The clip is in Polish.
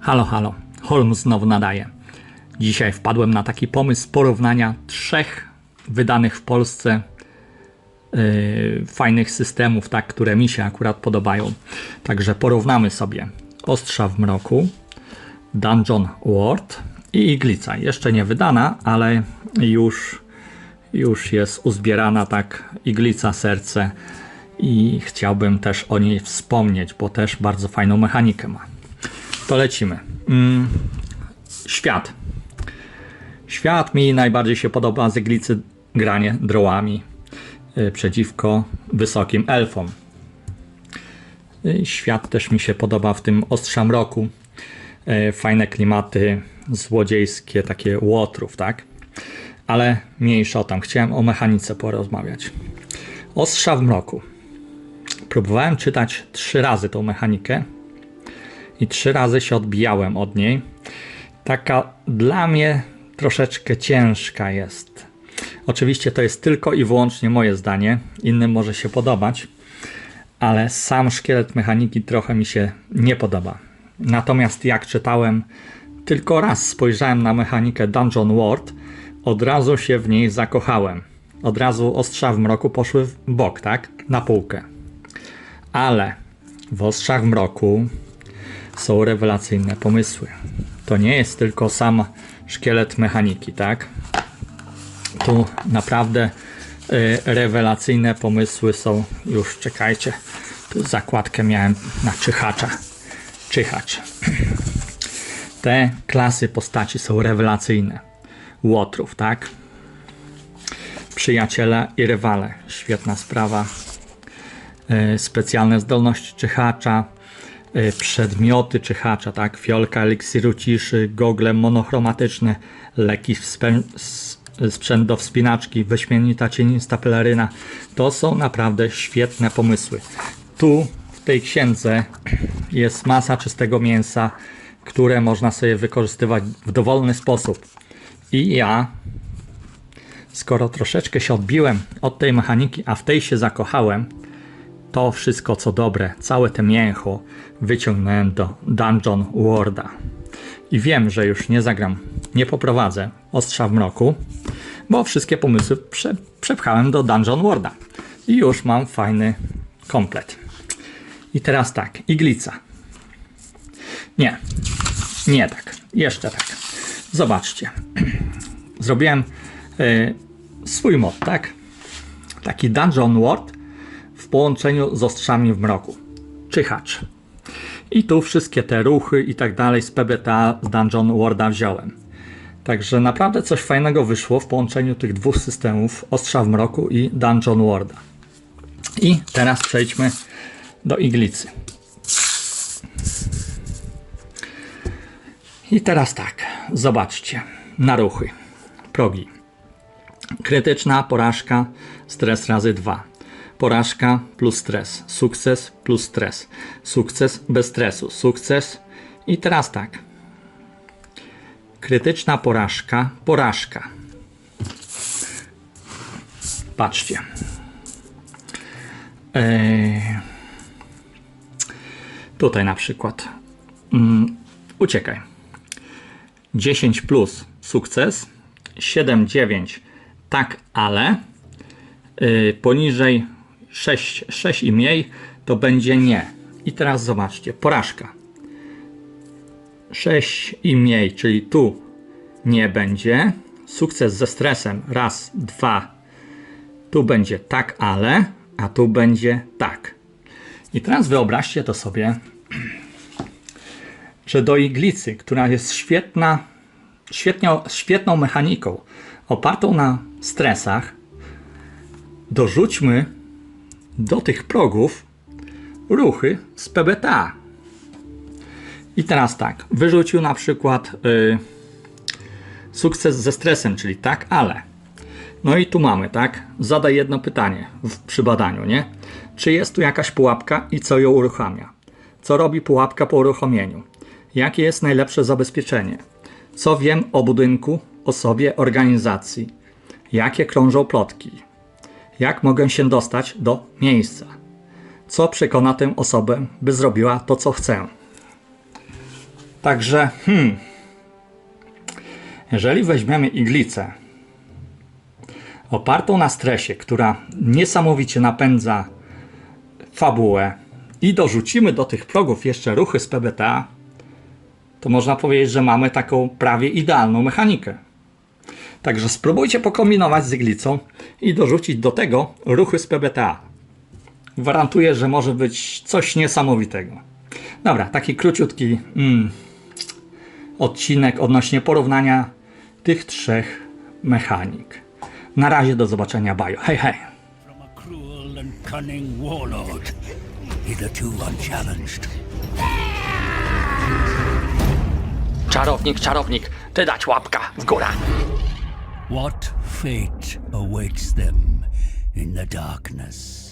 Halo, halo. Holmes znowu nadaje. Dzisiaj wpadłem na taki pomysł porównania trzech wydanych w Polsce yy, fajnych systemów, tak, które mi się akurat podobają. Także porównamy sobie Ostrza w mroku, Dungeon World i Iglica. Jeszcze nie wydana, ale już, już jest uzbierana tak Iglica Serce i chciałbym też o niej wspomnieć, bo też bardzo fajną mechanikę ma. To lecimy. Mm, świat. Świat mi najbardziej się podoba z Iglicy granie drołami y, przeciwko wysokim elfom. Y, Świat też mi się podoba w tym Ostrzam Roku. Y, Fajne klimaty złodziejskie, takie łotrów, tak? Ale mniejsza o tam. Chciałem o mechanice porozmawiać. Ostrza w mroku. Próbowałem czytać trzy razy tą mechanikę i trzy razy się odbijałem od niej. Taka dla mnie troszeczkę ciężka jest. Oczywiście to jest tylko i wyłącznie moje zdanie, innym może się podobać, ale sam szkielet mechaniki trochę mi się nie podoba. Natomiast jak czytałem, tylko raz spojrzałem na mechanikę Dungeon World, od razu się w niej zakochałem. Od razu ostrza w mroku poszły w bok, tak? Na półkę. Ale w ostrzach mroku są rewelacyjne pomysły. To nie jest tylko sam szkielet mechaniki, tak? Tu naprawdę y, rewelacyjne pomysły są. Już czekajcie. Tu zakładkę miałem na czyhacza. Czyhacz. Te klasy postaci są rewelacyjne. Łotrów, tak? Przyjaciele i rywale. Świetna sprawa. Y, specjalne zdolności czyhacza y, przedmioty czyhacza, tak? Fiolka eliksiru ciszy, gogle monochromatyczne, leki sprzęt do wspinaczki, wyśmienita cienista peleryna. To są naprawdę świetne pomysły. Tu w tej księdze jest masa czystego mięsa, które można sobie wykorzystywać w dowolny sposób. I ja, skoro troszeczkę się odbiłem od tej mechaniki, a w tej się zakochałem, to wszystko co dobre, całe te mięcho wyciągnąłem do Dungeon Worlda. I wiem, że już nie zagram, nie poprowadzę Ostrza w Mroku, bo wszystkie pomysły prze, przepchałem do Dungeon Worlda. I już mam fajny komplet. I teraz tak, iglica. Nie, nie tak, jeszcze tak. Zobaczcie. Zrobiłem y, swój mod, tak? Taki Dungeon World w połączeniu z ostrzami w mroku. Czyhacz. I tu wszystkie te ruchy i tak dalej z PBTA z Dungeon Worlda wziąłem. Także naprawdę coś fajnego wyszło w połączeniu tych dwóch systemów Ostrza w mroku i Dungeon Worlda. I teraz przejdźmy do iglicy. I teraz tak, zobaczcie, na ruchy, progi. Krytyczna porażka, stres razy 2. Porażka plus stres, sukces plus stres, sukces bez stresu, sukces. I teraz tak. Krytyczna porażka, porażka. Patrzcie. Eee, tutaj na przykład. Mm, uciekaj. 10 plus sukces, 7, 9 tak, ale yy, poniżej 6, 6 i mniej to będzie nie. I teraz zobaczcie, porażka. 6 i mniej, czyli tu nie będzie. Sukces ze stresem raz, dwa. Tu będzie tak, ale, a tu będzie tak. I teraz wyobraźcie to sobie, że do iglicy, która jest świetna, świetnią, świetną mechaniką, opartą na stresach, dorzućmy do tych progów ruchy z PBTA. I teraz tak, wyrzucił na przykład y, sukces ze stresem, czyli tak, ale. No i tu mamy, tak? Zadaj jedno pytanie w, przy badaniu, nie? Czy jest tu jakaś pułapka i co ją uruchamia? Co robi pułapka po uruchomieniu? Jakie jest najlepsze zabezpieczenie? Co wiem o budynku, osobie, organizacji? Jakie krążą plotki? Jak mogę się dostać do miejsca? Co przekona tę osobę, by zrobiła to, co chcę? Także, hmm, jeżeli weźmiemy iglicę opartą na stresie, która niesamowicie napędza fabułę i dorzucimy do tych progów jeszcze ruchy z PBTA, to można powiedzieć, że mamy taką prawie idealną mechanikę. Także spróbujcie pokombinować z iglicą i dorzucić do tego ruchy z PBTA. Gwarantuję, że może być coś niesamowitego. Dobra, taki króciutki mm, odcinek odnośnie porównania tych trzech mechanik. Na razie do zobaczenia, bajo. Hej, hej. from a cruel and cunning warlord, hitherto unchallenged. Czarownik, czarownik, ty dać łapka w górę. What fate awaits them in the darkness?